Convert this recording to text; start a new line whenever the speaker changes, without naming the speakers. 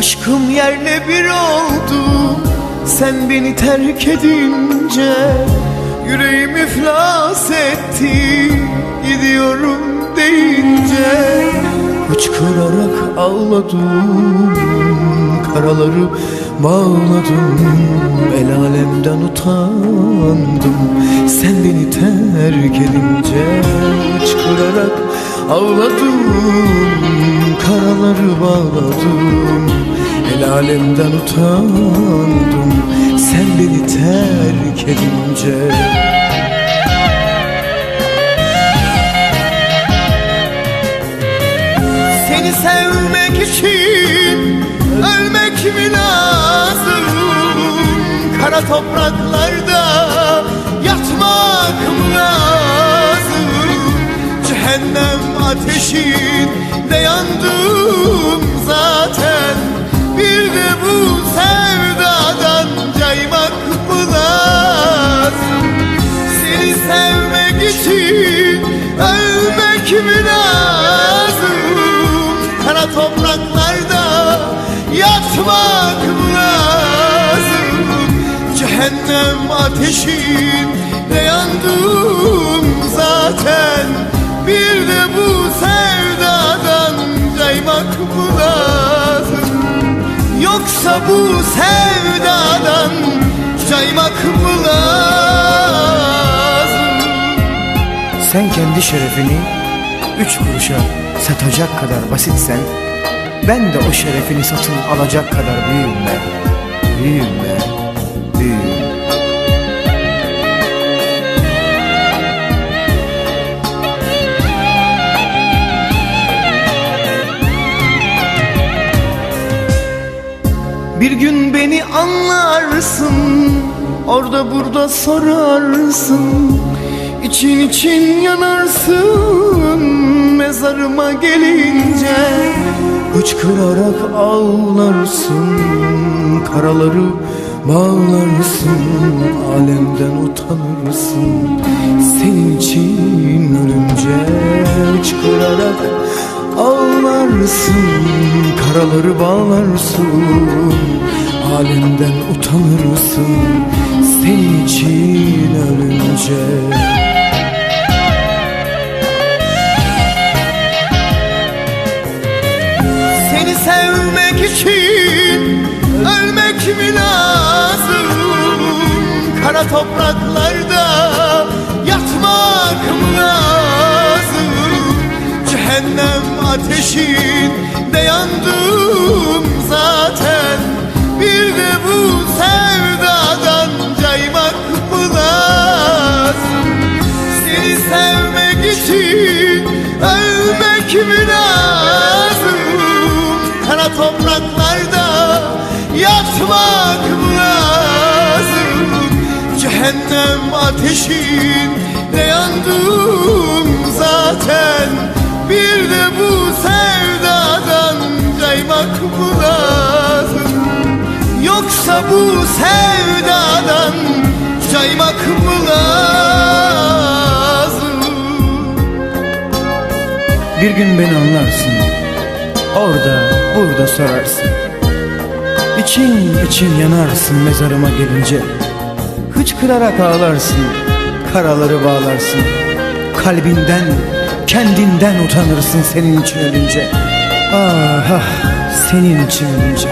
Aşkım yerle bir oldu. Sen beni terk edince Yüreğim iflas etti. Gidiyorum deyince Hıçkırarak ağladım. Karaları bağladım. El alemden utandım. Sen beni terk edince Hıçkırarak ağladım. Karaları bağladım El alemden utandım Sen beni terk edince Seni sevmek için ölmek mi lazım? Kara topraklarda yatmak mı lazım? Cehennem ateşinde yandım zaten sevdadan caymak lazım? Seni sevmek için ölmek mi lazım? Kara topraklarda yatmak mı lazım? Cehennem ateşinde yandım zaten Bir de bu Yoksa bu sevdadan caymak mı lazım?
Sen kendi şerefini üç kuruşa satacak kadar basitsen Ben de o şerefini satın alacak kadar büyüğüm ben Büyüğüm ben,
gün beni anlarsın Orada burada sorarsın. İçin için yanarsın Mezarıma gelince Hıçkırarak ağlarsın. Karaları bağlarsın Alemden utanırsın. Senin için ölünce Hıçkırarak ağlarsın. Karaları bağlarsın Alemden utanırsın Senin için ölünce Seni sevmek için ölmek mi lazım? Kara topraklarda yatmak mı lazım? Cehennem ateşinde için ölmek mi lazım? Kara topraklarda yatmak mı lazım? Cehennem ateşinde yandım zaten Bir de bu sevdadan caymak mı lazım? Yoksa bu sevdadan caymak mı lazım?
Bir gün beni anlarsın. Orada burada sorarsın. İçin için yanarsın mezarıma gelince. Hıçkırarak ağlarsın Karaları bağlarsın. Kalbinden kendinden utanırsın senin için ölünce. Ah ah senin için ölünce